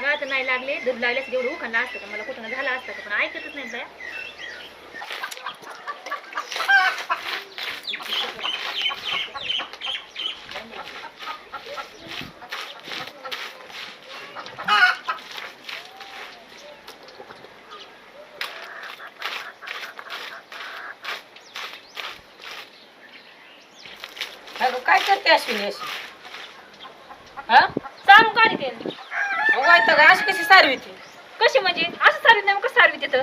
म्हणलं धरू लागा तर नाही लागले. धरू लागल्यास एवढं उखाणलं असतं का? मला कुठं झालं असतं का? पण ऐकतच नाही बाया. काय करते अश्विनी अशी? हा? चालू काढी ते मग वाईट का अशी कशी सारवी ती? कशी म्हणजे? असं सारवीत नाही मग कसं सारवीत येतं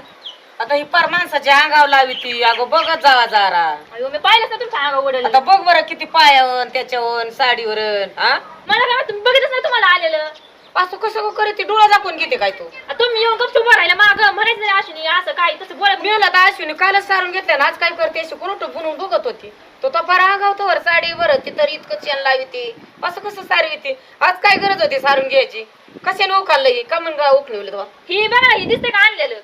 आता ही पार माणसाच्या अंगावर लावी ती. अगं बघत जावा जरा. अयो मी पाहिलंच ना तुमच्या अंगा आता बघ बरं किती पायावन त्याच्यावर साडीवरून हा? मला काय माहीत, तुम्ही बघितच नाही तुम्हाला आलेलं. असं कसं करे ती डोळा दाखवून घेते काय तू? आ, तुम्ही येऊन गपचूप उभं राहिला माग. म्हणायचं नाही अश्विनी असं काय तसं बोला मी आता अश्विनी कालच सारून घेतलं ना आज काय करते? अशी कोण बनवून बघत होती. तो तो फार आगावतो वर साडी बरं ती तरी इतकं चेन लावी ती असं कसं सारवी ती आज काय गरज होती सारून घ्यायची? कशाने उखाललं ही? का म्हणून उखणवलं तो ही बघा ही दिसते का आणलेलं?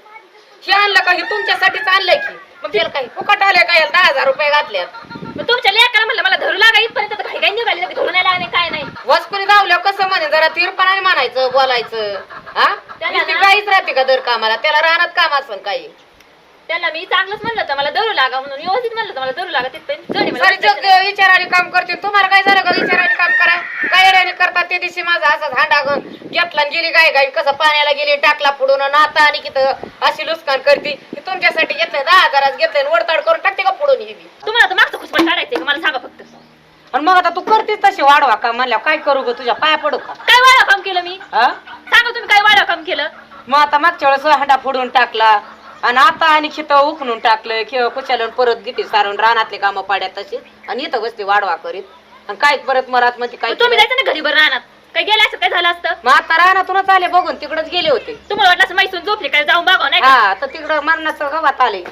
हे आणलं का? हे तुमच्यासाठीच आणलंय की. मग त्याला काही फुकट आल्या काय दहा हजार रुपये घातल्यात. मग तुमच्या लेकाला म्हणलं मला धरू लागा इथपर्यंत तर काही काही निघाले लगे धरू नाही लागले काय नाही वसपुरी धावल्यावर कसं म्हणे जरा तीरपणाने म्हणायचं बोलायचं. हा? त्याला नुसती ना- काहीच राहते का दर कामाला? त्याला राहणार काम असन काही. त्याला मी चांगलंच म्हणलं होतं मला धरू लागा म्हणून. व्यवस्थित म्हणलं होतं मला धरू लागा तिथपर्यंत जडी मला सारी दिसायचं जग विचाराने काम करते तुम्हाला काय झालं का विचाराने काम करा? काय येड्याने करतात ते दिवशी माझा? असाच हांडा घेऊन घेतला आणि गेली गाय गाय कसं पाण्याला गेली टाकला पुढून नाता आणि किती अशी लुस्कान करते. की तुमच्यासाठी घेतलंय दहा हजारात घेतलंय आणि वडताड करून टाकते का पुढून ही बी? नाही. तुम्हाला तर मागचं खुशपट काढायचंय का? मला सांगा फक्त. आणि मग आता तू करतेस तशी वाढवा का? म्हणल्या काय करू ग तुझ्या पाया पडू का? काय वाढा काम केलं मी? हा? सांगा तुम्ही काय वाढा काम केलं? मग आता मागच्या वेळेस हांडा फोडून टाकला आणि आता आणि खित उकणून टाकलं किंवा कुशाला परत घेते सारून रानातले कामं पाड्यात तशी. आणि इथं बसते वाढवा करीत. आणि काय परत मरात मध्ये काय तुम्ही? जायचं ना घरी बरं राहणार काय गेलं असं काय झालं असतं? मग आता रानातूनच आले बघून तिकडच गेले होते. तुम्हाला वाटलं असं मैसून झोपली काय जाऊन बघा नाही का? हा तर तिकडं मरणाचं गावात आले.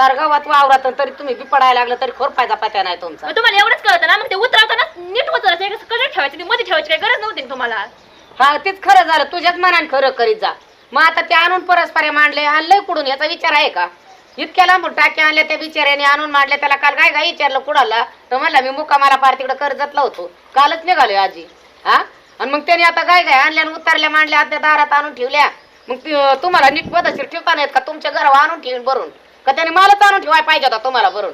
सार गावात वावरात आणि तरी तुम्ही बिपडायला लागलं तरी खोरपायचा पात्या नाही तुमचा. मग तुम्हाला एवढंच कळतं ना? मग ते उतरवताना नीट उतरायचं कडे ठेवायचं? ती मध्ये ठेवायची काही गरज नव्हती ना तुम्हाला? हा तेच खरं झालं. तुझ्याच मनाने खरं करीत जा. मग आता ते आणून परस्पर मांडले. आणलंय कुठून याचा विचार आहे का? इतक्या लांबून टाक्या आणल्या त्या बिचाऱ्याने आणून मांडल्या. त्याला काल काय काय विचारलं कुणाला? तर म्हणला मी मुक्कामाला पार तिकडे कर्जतला होतो कालच निघालोय आजी. हा? आणि मग त्याने आता काय काय आणल्या आणि उतरल्या मांडल्या आत्या दारात आणून ठेवल्या. मग ती- तुम्हाला नीट पद्धतशीर ठेवता नाहीत का? तुमच्या घरावर आणून ठेवून भरून. का त्याने मालच आणून ठेवाय पाहिजे होता तुम्हाला भरून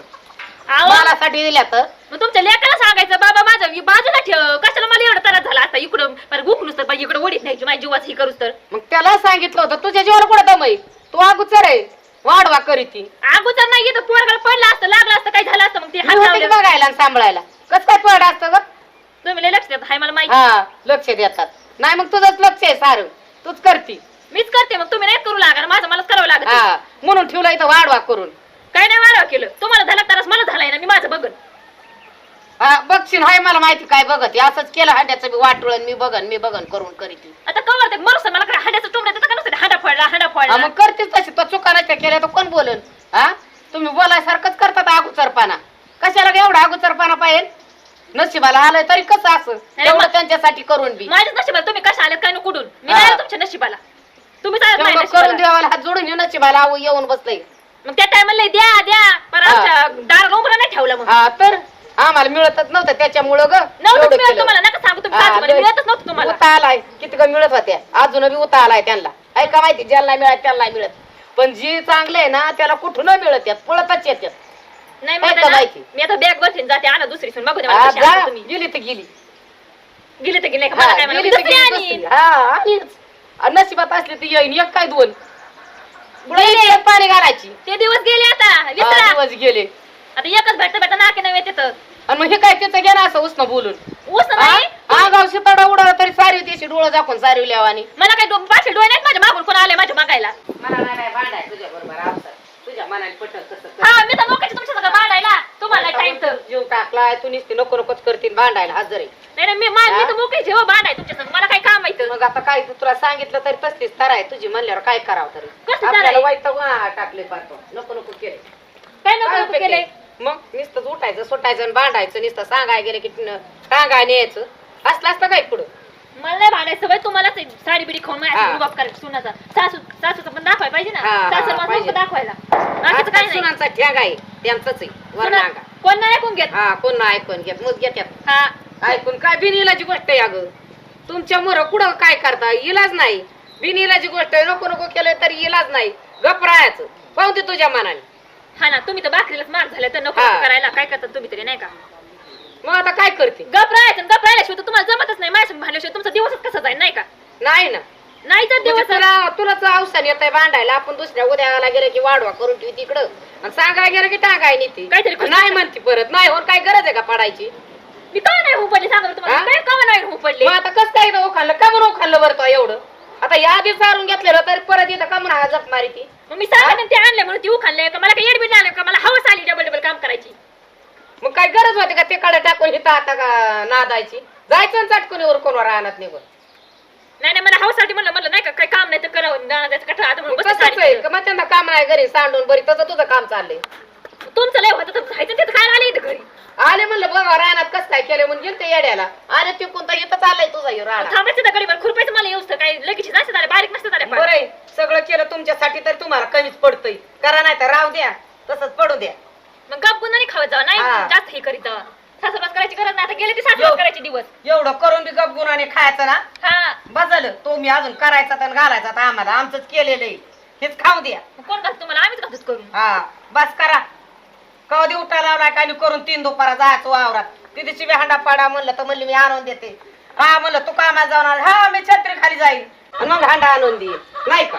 आहो, मालासाठी दिल्या तर मग तुमच्या लेकाला सांगायचं बाबा माझं बाजूला ठेव. कशाला मला एवढा त्रास झाला आता इकडं पर गुकलूस तर इकडे ओढीत न्यायची माझी जीवाच ही करूस तर. मग त्याला सांगितलं होतं तुझ्या जीवाला कुठं दम आहे तू अगोदर आहे. वाढवा करीती. अगोदर नाही येतं पोरगाला पडलं असतं लागलं असतं काय झालं असतं मग ते मी हात होते की लावले बघायला आणि सांभाळायला? कस काय पड असतं ग? तुम्ही लय लक्ष देत हाय मला माहिती. हा लक्ष देतात. नाही मग तुझंच लक्ष आहे सारं. तूच करती. मीच करते मग तुम्ही नाही करू लागणार. माझं मलाच करावं लागत. हा म्हणून ठेवलं इथं वाढवा करून. काय नाही वाढवा केलं. तुम्हाला झाला त्रास मला झालाय ना मी माझं बघन. हा बघशील हाय मला माहिती काय बघत आहे. असंच केलं हांड्याचं मी वाटुळण मी बघन मी बघन करून करीती आता कवर ते मरुस मला काय हांड्याचं टोमड्या देतं का नुसतं? हांडा फोडला हांडा हा, फोडला मग करतेच तशी तो चुकानाच्या केल्या तर कोण बोलन? हा? तुम्ही बोलायसारखंच करतात अगोचरपणा कशाला ग एवढा अगोचरपणा पाहिजे? नशिबाला आलंय तरी कसं असं? नाही, एवढं मग- त्यांच्यासाठी करून बी. माझ्याच नशिबाला तुम्ही कशा आलेत काय न कुठून मी हा. नाही आले तुमच्या नशिबाला. तुम्ही चालत नाही एवढं नशिबाला. करून देवाला हात जोडून येऊ नशिबाला आऊ येऊन बसलंय. मग त्या टायमाला द्या द्या. पण हा. आमच्या दार उभं नाही ठेवलं मग. हा तर आम्हाला मिळतच नव्हतं त्याच्यामुळं ग. नव्हतं एवढं मिळत केलं. तुम्हाला. नका सांगू तुम्ही. सासू म्हणे, लय- मिळतच नव्हतं तुम्हाला. उता आलाय. किती ग मिळत होत्या. अजून बी उता आलाय त्यांना. ऐका माहिती? ज्याला नाही मिळत त्याला नाही मिळत. पण जी चांगले आहे ना त्याला कुठून मिळत यात? पळतच येतात नाही काय का ना? मी आता बॅग बसून जाते. आणा दुसरी सून. बघू दे मला कशी जा, आणता तुम्ही. गेली तर गेली. गेले तर गेले का? हा, मला काय म्हणा गेली तर दुसरी गेली. हा आणीच. आणि नशिबात असली ती येईन. एक काय दोन? गेले. पाणी घालायची. ते दिवस गेले आता. हा, विसरा दिवस गेले. आता एकच भेटत भेटत नाके नव्हे तिथं. आणि मग हे काय त्याचं घ्या ना असं उष्ण बोलून. ऊस नाही? आगाव शिताडा उडाला तरी सारी त्याची डोळं दाखवून सारी लेवानी मला काय डो- पाचशे डोळे नाहीत माझ्या मागून कोण आले माझ्या मागायला मला नाही भांडाय तुझ्या बरोबर तुझ्या मनाने पटल तसं कर. हा मी तर मोकाची तुमच्या सगळं मांडायला तुम्हाला तर जीव टाकलाय तू नुसती नको नकोच करतील भांडायला हजर आहे नाही नाही, मी मा- मी हा? तर मोकळी जेव्हा बांधाय तुमच्या संग मला काय काम मग आता काय तू तुला सांगितलं तरी तसलीच तर आहे तुझी म्हणल्यावर काय करावं तरी. कसं आपल्याला करायचं? वाईट तर टाकले पाहतो नको नको केले. काय नको नको केलंय मग नुसतं उठायचं सुटायचं आणि भांडायचं नुसतं सांगाय गेलं की न- टांगाय न्यायचं असलं असतं काय पुढं? मला नाही भांडायचं तुम्हालाच आहे. साडी बिडी खाऊन हा. माझ्या रुबाब करायचं सुनाचा. सासू सासूचं पण दाखवायला पाहिजे ना. हा, हा, सासर पाहिजे. दाखवायला. बाकीचं काय नाही. सुनांचा ठ्याग आहे त्यांचंच आहे. वर सुना- नागा. कोण नाही ऐकून घेत? हा कोण नाही ऐकून घेत? मग घेत्यात हा. ऐकून काय बिनिलाची गोष्ट आहे अगं? तुमच्या मोर कुठं काय करता? इलाज नाही. बिनिलाची गोष्ट आहे नको नको केलं तरी इलाज नाही. गप राहायचं. पाहून ते तुझ्या मनाने. हा ना तुम्ही तर बाकरीलाच मार झाले तर नको हा. करायला. काय करतात तुम्ही तरी नाही का? मग आता काय करते? गप राहायचं गप राहिल्याशिवाय तर तुम्हाला जमतच नाही. माझ्या भांडल्याशिवाय तुमचा दिवसच कसा जाईल नाही का? नाही ना. नाही तर म्हणजे दिवस तुला तुलाच अवसान येत आहे भांडायला. आपण दुसऱ्या उद्याला गेलं की वाढवा करून ठेवी तिकडं. आणि सांगायला गेलं की टाकाय ती काहीतरी खुश- नाही म्हणते परत. नाही होऊन काय गरज आहे का पडायची? मी का नाही होऊ पडले सांगा बरं तुम्हाला. हा? काय का नाही होऊ पडले मग आता कसं काय इथं खाल्लं का म्हणून खाल्लं बरं तो एवढं? आता या आधी सारून घेतलेलं तर परत इथं का म्हणून जप मारी ती? मग मी सांगा ते आणले म्हणून ती खाल्ले का? मला काही एडमिट आले का? मला हवस आली डबल डबल काम करायची. मग काय गरज होती का ते कडे टाकून इथं आता का नादायची? जायचं आणि चटकून कोणावर राहणार निघून. नाही नाही मला हवसाठी म्हणलं म्हणलं नाही का काही काम नाही तर करावं राहणार जायचं कठा आता म्हणून बसते तसंच आहे साडीत. का मग त्यांना काम नाही घरी सांडून बरी तसं तुझं काम चाललंय. तुमचं लय होतं तर जायचं तिथं काय आले इथं घरी? आले म्हणलं बघा राहणार कसं काय केलं म्हणून गेलं ते येड्याला. आले ते कोणता इथं चाललंय तुझा ह्यो राहणार थांबायचं त्या गरीब खुरपायचं मला येऊस तर काही लगेच नसते झाले बारीक नसते झाले बरं आहे, सगळं केलं तुमच्यासाठी तर तुम्हाला कमीच पडतंय. करा नाही तर राहू द्या तसंच पडू द्या. मग गप गुन्हा नाही खावत जावं हा. नाही जास्त हे करीत जावं. सासरवास करायची गरज नाही. आता गेले ते. सासरवास करायचे दिवस. एवढं करून बी गप गुणाने खायचं ना? हा. बदल तो मी अजून करायचा तर घालायचा तर आम्हाला. आमचंच केलेलं आहे. हेच खाऊ द्या. मग कोण घालतो तुम्हाला? आम्हीच घालतोच करून. हा. बस करा. कधी उठा लावला काय करून तीन दुपारा जायचो वावरात. तिथे बी हांडा पाडा म्हणलं तर म्हणली मी आणून देते. हा म्हणलं तू कामात जाऊन आला. हा मी छत्री खाली जाईल आणि मग हांडा आणून देईल नाही का?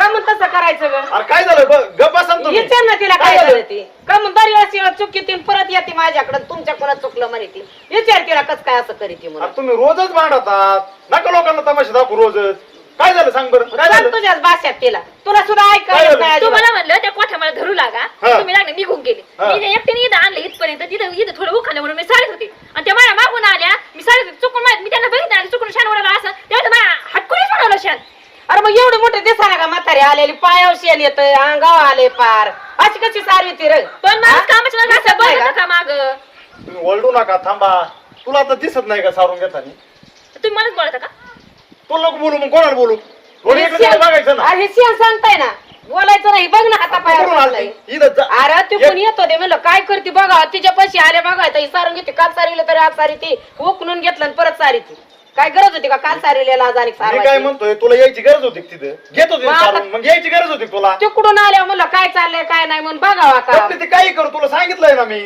का मग तसं करायचं ग? अरे काय झालं? ना तुम्ही. विचार ना तिला काय काय झालं? ती. का मग बरी वेळा चुकी ती परत येते माझ्याकडे तुमच्या कोणात चुकलं म्हणे ती. विचार तिला कस काय असं करीती म्हणून. अरे तुम्ही रोजच भांडतात. नका लोकांना तमाशा दाखवू रोजच. काय झालं? सांग बरं. काय सांग झालं? तुझ्याच भाषेत तिला. तुला सुद्धा काय ऐकायला झालं? नाही तू अजिबात. मला म्हणलं त्या कोठ्या मला धरू लागा? हा. तुम्ही लागले निघून गेले. हा. मी जे एकटीने इथं आणलं इथपर्यंत. तिथं इथं थोडं उखालं म्हणून मी साडीत होते. आणि त्या माझ्या मागून आल्या. मी साडीत चुकून माहीत मी त्यांना बघितलं आणि चुकून शान उडाला असं तेव्हा तर माझ्या हटकुनीच उडवलं शान अरे मग एवढे मोठे दिसाना का म्हातारी आलेली? पायावर शेण येत अंगावर आले पार. अशी कशी सारवी ती रे? पण कामाच्या असं बघत माग. तुम्ही ओरडू नका थांबा. तुला आता दिसत नाही का सारून घेताना? तुम्ही मलाच बोलता का? तुला नको बोलू मग कोणाला बोलू? दोन्ही इकडे तिकडे बघायचं ना. अरे शेण सांगताय ना. बोलायचं नाही बघ ना हाता कुठून पायावर आलती? इथं जा- अरे ते कोणी येतो ते म्हणलं काय करते बघा तिच्या पैसे आले बघा तर ही सारून घेते काल सारविलं तरी आज सारी ती. उकलून घेतलं आणि परत सारी ती. काय गरज होती का? काल सारविलेला आज आणि मी काय सारवायची? म्हणतोय तुला यायची गरज होती का तिथं? घेत होती मग आता- सारून मग यायची गरज होती का तुला? तिकडून आल्या म्हणलं काय चाललंय काय नाही म्हणून बघावा का आपली ती काही करू तुला सांगितलंय ना मी.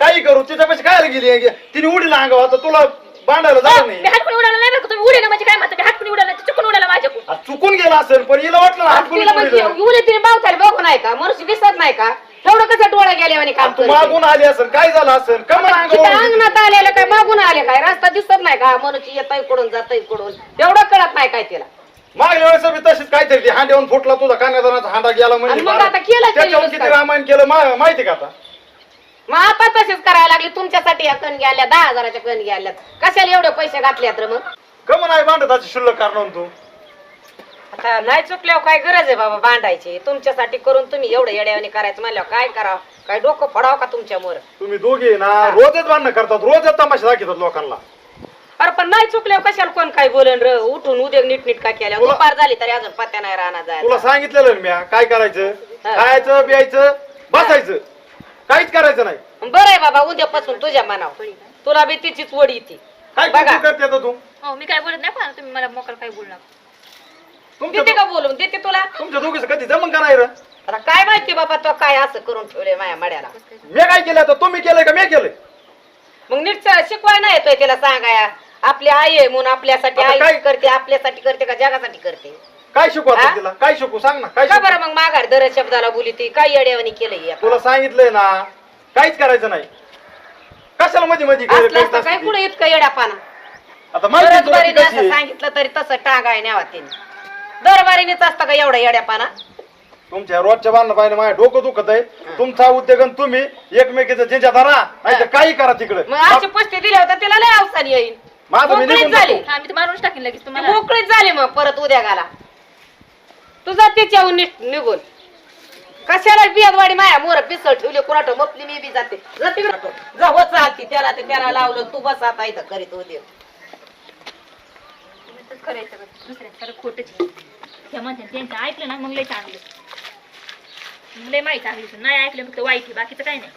काही करू तिच्यापाशी काय गेली? तिने उडीला अंगावर तर तुला भांडायला जाणार मी नाही. उडाला नाही बरं का तुम्ही उडे ना म्हणजे काय म्हणता? मी हातकुनी उडाला ते चुकून उडाला माझ्याकडून. आ, चुकून गेला असेल पण हिला वाटलं ना हात तिला म्हणजे तिने बावताल बघू नाही का? मनुष्य दिसत नाही का? एवढं कसं डोळा गेले आणि काम करते? मागून आली असेल काय झालं असेल? का उडी अंगणात आलेलं काय? मागून आले काय? रस्ता दिसत नाही का? मनुष्य येत इकडून जात इकडून. एवढं कळत नाही काय तिला. मागल्या वेळेस बी तशीच काहीतरी ती हांड्यावरून फुटला तुझा कान्यादानाचा हांडा गेला म्हणजे आणि मग. आता केलं तरी त्याच्यावर नुसतं. किती रामायण केलं मा- माहिती का आता? मग आता तसेच करायला लागली. तुमच्यासाठी या कण घ्यायला दहा हजाराच्या कण घ्यायला कशाला एवढे पैसे घातल्यात रे मग? कम नाही भांडत अशी शुल्लक कारण तू. आता नाही चुकल्यावर काय गरज आहे बाबा भांडायची? तुमच्यासाठी करून तुम्ही एवढं येड्यावानी करायचं म्हणल्यावर काय करावं काय डोकं फोडावं का तुमच्यामुळे तुम्ही दोघे ना रोजच भांडणं करतात रोजच तमाशा दाखवतात लोकांना. अरे पण नाही चुकल्यावर कशाला कोण काय बोलन र? उठून उद्या नीट नीट का केल्या तुला- दुपार झाली तरी अजून पत्त्या नाही राहणार तुला जायला सांगितलेलं ना म्या काय करायचं? हा. खायचं प्यायचं बसायचं. काहीच करायचं नाही. बरं आहे बाबा उद्यापासून तुझ्या मनावर. तुला बी तिचीच वड येते काय बघा. करते आता तू? हो मी काय बोलत नाही पण तुम्ही मला मोकळ काय बोलणार तुमच्या देते का बोलून? देते तुला? तुमच्या दोघीच कधी जमन का नाही रे? आता काय माहिती बाबा तो काय असं करून ठेवले माझ्या मड्याला? मी काय केलं आता? तुम्ही केलंय का मी केलंय? मग नीट शिकवाय नाही येतोय तिला सांगाया आपली आई आहे म्हणून आपल्यासाठी आता आई काय- करते आपल्यासाठी करते का जगासाठी करते? काय शिकू आता हा? तिला? काय शिकू? सांग ना काय का शिकू? बरं मग माघार दर शब्दाला बोली ती? काय येड्यावानी केलंय आता? तुला सांगितलंय ना काहीच करायचं नाही. कशाला मध्ये मध्ये असलं करीत असतं काय? कुठे इतकं येड्यापाना आता माहिती आहे तुला ती दरबारीने कशी? असं आहे. सांगितलं तरी तसं टांगाय न्यावा तिने. दरबारीनेच असतं का एवढा येड्यापाना? तुमच्या रोजच्या बांधणं पाहिजे माझ्या डोकं दुखत आहे. तुमचा उद्योग आणि तुम्ही एकमेकीचं जिंच्या धरा नाही तर काही करा तिकडे. मग अशी पुष्टी दिली होता तिला लय अवसान येईल माझं मी मोकळीच निघून झाली. जातो. हा मी तर मारूनच टाकीन लगेच ती तुम्हाला मोकळीच झाली मग परत उद्या गाला तुझा तिच्याहून नीट निघून. कशाला बियदवाडी माया मोर पिसळ ठेवली कुणाट मपली मी बी जाते. जा तिकडं. जा हो चालती त्याला ते त्याला लावलं तू बस आता इथं करीत उद्या खरं सगळं. दुसऱ्या खरं खोटंच आहे. त्या त्यांचं ऐकलं ना मग लय चांगलं. मग लय माहीत चांगली नाही ऐकलं फक्त वाईट आहे. बाकीचं काय नाही.